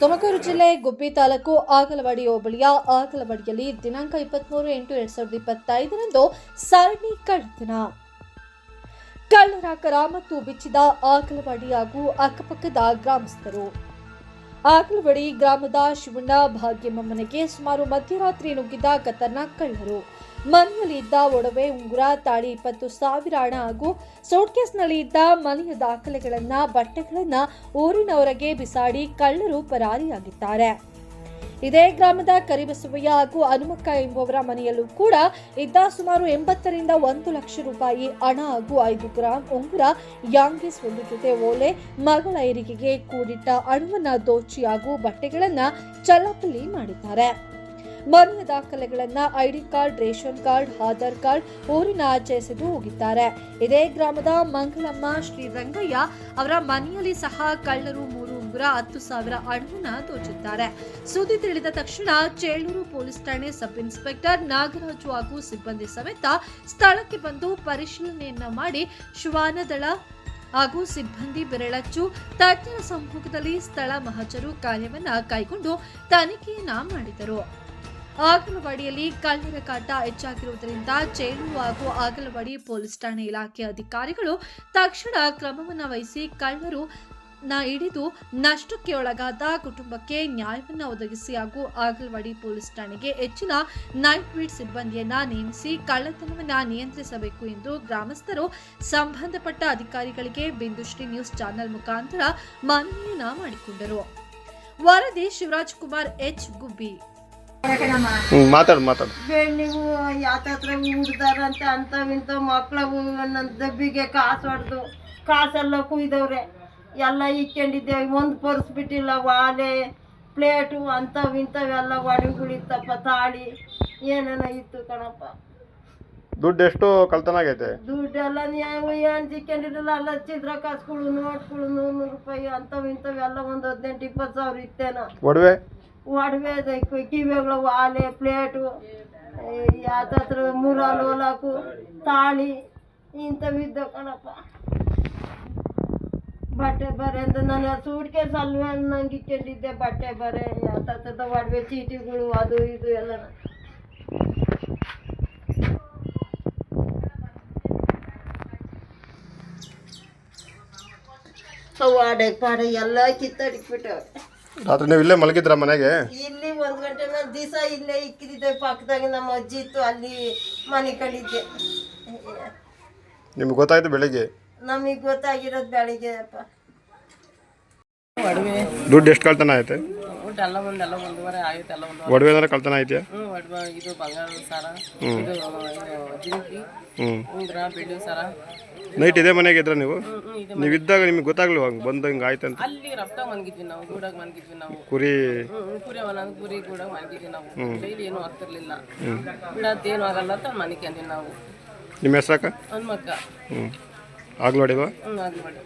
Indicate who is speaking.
Speaker 1: ತುಮಕೂರು ಜಿಲ್ಲೆ ಗುಬ್ಬಿ ತಾಲೂಕು ಆಗಲವಾಡಿ ಹೋಬಳಿಯ ಆಗಲವಾಡಿಯಲ್ಲಿ ದಿನಾಂಕ ಇಪ್ಪತ್ಮೂರು ಎಂಟು ಎರಡ್ ಸಾವಿರದ ಇಪ್ಪತ್ತೈದರಂದು ಸರಣಿ ಕಳ್ಳತನ. ಕಳ್ಳರ ಕರ ಮತ್ತು ಬಿಚ್ಚಿದ ಆಗಲವಾಡಿ ಹಾಗೂ ಅಕ್ಕಪಕ್ಕದ ಗ್ರಾಮಸ್ಥರು. ಆಗಲವಾಡಿ ಗ್ರಾಮದ ಶಿವಣ್ಣ ಭಾಗ್ಯಮ್ಮ ಮನೆಗೆ ಸುಮಾರು ಮಧ್ಯರಾತ್ರಿ ನುಗ್ಗಿದ ಖತರ್ನಾಕ್ ಕಳ್ಳರು ಮನೆಯಲ್ಲಿ ಇದ್ದ ಒಡವೆ, ಉಂಗುರ, ತಾಳಿ ಇಪ್ಪತ್ತು ಸಾವಿರ ಹಣ ಹಾಗೂ ಸೋಟ್ಕೇಸ್ನಲ್ಲಿ ಇದ್ದ ಮನೆಯ ದಾಖಲೆಗಳನ್ನ, ಬಟ್ಟೆಗಳನ್ನ ಊರಿನ ಬಿಸಾಡಿ ಕಳ್ಳರು ಪರಾರಿಯಾಗಿದ್ದಾರೆ. ಇದೇ ಗ್ರಾಮದ ಕರಿಬಸವಯ್ಯ ಹಾಗೂ ಹನುಮಕ್ಕ ಎಂಬುವರ ಮನೆಯಲ್ಲೂ ಕೂಡ ಇದ್ದ ಸುಮಾರು ಎಂಬತ್ತರಿಂದ ಒಂದು ಲಕ್ಷ ರೂಪಾಯಿ ಹಣ ಹಾಗೂ ಐದು ಗ್ರಾಂ ಉಂಗುರ ಯಾಂಗೀಸ್ ಒಂದು ಜೊತೆ ಓಲೆ, ಮಗಳ ಹೆರಿಗೆಗೆ ಕೂಡಿಟ್ಟ ಹಣವನ್ನ ದೋಚಿ ಹಾಗೂ ಬಟ್ಟೆಗಳನ್ನ ಚಲಾಪಲಿ ಮಾಡಿದ್ದಾರೆ. ಮನೆಯ ದಾಖಲೆಗಳನ್ನ ID card, ration card, Aadhaar card ಊರಿನ ಆಚೆ ಎಸೆದು ಹೋಗಿದ್ದಾರೆ. ಇದೇ ಗ್ರಾಮದ ಮಂಗಳಮ್ಮ ಶ್ರೀರಂಗಯ್ಯ ಅವರ ಮನೆಯಲ್ಲಿ ಸಹ ಕಳ್ಳರು ಉಂಗುರ ಹತ್ತು ಸಾವಿರ ಹಣವನ್ನ ದೋಚಿದ್ದಾರೆ ಸುದ್ದಿ ತಿಳಿದ ತಕ್ಷಣ ಚೇಳೂರು ಪೊಲೀಸ್ ಠಾಣೆ ಸಬ್ ಇನ್ಸ್ಪೆಕ್ಟರ್ ನಾಗರಾಜು ಹಾಗೂ ಸಿಬ್ಬಂದಿ ಸಮೇತ ಸ್ಥಳಕ್ಕೆ ಬಂದು ಪರಿಶೀಲನೆಯನ್ನ ಮಾಡಿ ಶ್ವಾನದಳ ಹಾಗೂ ಸಿಬ್ಬಂದಿ ಬೆರಳಚ್ಚು, ತಜ್ಞರ ಸಮ್ಮುಖದಲ್ಲಿ ಸ್ಥಳ ಮಹಜರು ಕಾರ್ಯವನ್ನ ಕೈಗೊಂಡು ತನಿಖೆಯನ್ನ ಮಾಡಿದರು. ಆಗಲವಾಡಿಯಲ್ಲಿ ಕಳ್ಳರ ಕಾಟ ಹೆಚ್ಚಾಗಿರುವುದರಿಂದ ಚೇಳೂರು ಹಾಗೂ ಆಗಲವಾಡಿ ಪೊಲೀಸ್ ಠಾಣೆ ಇಲಾಖೆ ಅಧಿಕಾರಿಗಳು ತಕ್ಷಣ ಕ್ರಮವನ್ನು ವಹಿಸಿ ಕಳ್ಳರು ನ ಹಿಡಿದು ನಷ್ಟಕ್ಕೆ ಒಳಗಾದ ಕುಟುಂಬಕ್ಕೆ ನ್ಯಾಯವನ್ನ ಒದಗಿಸಿ ಹಾಗೂ ಆಗಲ್ವಾಡಿ ಪೊಲೀಸ್ ಠಾಣೆಗೆ ಹೆಚ್ಚಿನ ನೈಟ್ ಬೀಟ್ ಸಿಬ್ಬಂದಿಯನ್ನ ನೇಮಿಸಿ ಕಳ್ಳತನವನ್ನ ನಿಯಂತ್ರಿಸಬೇಕು ಎಂದು ಗ್ರಾಮಸ್ಥರು ಸಂಬಂಧಪಟ್ಟ ಅಧಿಕಾರಿಗಳಿಗೆ ಬಿಂದುಶ್ರೀ ನ್ಯೂಸ್ ಚಾನೆಲ್ ಮುಖಾಂತರ ಮನವಿಯನ್ನ ಮಾಡಿಕೊಂಡರು. ವರದಿ ಶಿವರಾಜ್ ಕುಮಾರ್ ಎಚ್ ಗುಬ್ಬಿ.
Speaker 2: ಮಾತಾಡು ಮಾತಾಡು.
Speaker 3: ಅಂತ ಯಾತತ್ರ ಹುಡ್ದಾರಂತ ಅಂತ ಇಂಥ ಮಕ್ಕಳು ನನ್ನ ದಬ್ಬಿಗೆ ಕಾಸು ಹೊಡೆದು ಕಾಸೆಲ್ಲ ಕುಯ್ದವ್ರೆ. ಎಲ್ಲ ಇಕ್ಕೊಂಡಿದ್ದೇವೆ ಒಂದು ಪರ್ಸ್ ಬಿಟ್ಟಿಲ್ಲ ವಾಲೆ ಪ್ಲೇಟು ಅಂಥವು ಇಂಥವೆಲ್ಲ ಒಡಗುಳಿತ್ತಪ್ಪ ತಾಳಿ. ಏನೇನೋ ಇತ್ತು ಕಣಪ್ಪ.
Speaker 2: ದುಡ್ಡು ಎಷ್ಟು ಕಳ್ತನ ಆಗೈತೆ
Speaker 3: ದುಡ್ಡೆಲ್ಲ ನೀವು ಏನು ಸಿಕ್ಕೊಂಡಿರಲ್ಲ ಎಲ್ಲ ಚಿತ್ರ ಕಾಸುಗಳು ನೋಟ್ಗಳು ನೂರು ನೂರು ರೂಪಾಯಿ ಅಂಥವು ಇಂಥವೆಲ್ಲ ಒಂದು ಹದಿನೆಂಟು ಇಪ್ಪತ್ತು ಸಾವಿರ ಇತ್ತೇನೋ.
Speaker 2: ಒಡವೆ?
Speaker 3: ಒಡವೆ ಕಿವಿಗಳು ವಾಲೆ ಪ್ಲೇಟು ಯಾತತ್ರ ಮೂರಾಲು ಹೊಲಾಕು ತಾಳಿ ಇಂಥವಿದ್ದ ಕಣಪ್ಪ. ಬಟ್ಟೆ ಬರೆ ಅಂತ ನಾನು ಸೂಟ್ ಕೇಸ್ ಅಲ್ವೇ ನಂಗೆ ಇಟ್ಕೊಂಡಿದ್ದೆ ಬಟ್ಟೆ ಬರೆ ಯಾತತ್ರದ ಒಡವೆ ಚೀಟಿಗಳು ಅದು ಇದು ಎಲ್ಲ. ವಾಡೆ ಪಾಡೆ ಎಲ್ಲ ಕಿತ್ತಡಿಕ್ಬಿಟ್ಟವ್ರೆ
Speaker 2: ರಾತ್ರಿ ನೀವು ಇಲ್ಲೇ ಮಲಗಿದ್ರ ಮನೆಗೆ?
Speaker 3: ಇಲ್ಲಿ ಒಂದ್ ಗಂಟೆ ನಾನು ದಿವಸ ಇಲ್ಲೇ ಇಕ್ಕಿದ್ದೆ ಪಕ್ಕದಾಗ ನಮ್ಮ ಅಜ್ಜಿ ಇತ್ತು ಅಲ್ಲಿ ಮನೆ ಕಳಿದ್ದೆ.
Speaker 2: ನಿಮ್ಗೆ ಗೊತ್ತಾಯ್ತು ಬೆಳಿಗ್ಗೆ?
Speaker 3: ನಮಗೆ ಗೊತ್ತಾಗಿರೋದು ಬೆಳಿಗ್ಗೆ ಅಪ್ಪ.
Speaker 4: ಒಡವೆ
Speaker 2: ದುಡ್ಡು ಎಷ್ಟು ಕಳ್ತನ ಐತೆ?
Speaker 4: ಒಟ್ಟು ಎಲ್ಲ ಒಂದು ಎಲ್ಲ ಒಂದೂವರೆ ಆಯ್ತು ಎಲ್ಲ ಒಂದು
Speaker 2: ಒಡವೆ ಏನಾರ ಕಳ್ತನ ಐತೆ
Speaker 4: ಹ್ಞೂ ಒಡವೆ ಇದು ಬಂಗಾರದ ಸರ ಇದು ಇದು ಜಿಂಕಿ
Speaker 2: ಹ್ಞೂ
Speaker 4: ಉಂಗುರ ಬೆಳ್ಳಿ ಸರ.
Speaker 2: ನೈಟ್ ಇದೇ ಮನೆಗೆ ಇದ್ರ ನೀವು?
Speaker 4: ಹ್ಞೂ ಹ್ಞೂ ಇದು
Speaker 2: ನೀವು ಇದ್ದಾಗ ನಿಮ್ಗೆ ಗೊತ್ತಾಗ್ಲಿಲ್ಲ ಹಂಗೆ ಬಂದು ಹಿಂಗೆ ಆಯ್ತು ಅಂತ?
Speaker 4: ಅಲ್ಲಿ ರಫ್ತಾಗ ಮನ್ಗಿದ್ವಿ ನಾವು ಗೂಡಾಗ ಮನ್ಗಿದ್ವಿ ನಾವು.
Speaker 2: ಕುರಿ.
Speaker 4: ಹ್ಞೂ ಹ್ಞೂ ಕುರಿ ಒಂದೊಂದು ಕುರಿ ಮನ್ಗಿದ್ವಿ ನಾವು. ಡೈಲಿ ಏನೂ ಆಗ್ತಿರ್ಲಿಲ್ಲ. ಆಗಲ್ಲ ಅಂತ ನಾವು.
Speaker 2: ನಿಮ್ಮ ಹೆಸ್ರಾಕ
Speaker 4: ಹನುಮಕ್ಕ.
Speaker 2: ಹ್ಞೂ ಆಗ್ಲೋಡಿವಾ
Speaker 4: ಹ್ಞೂ ಆಗಲಿ ಮಾಡಿ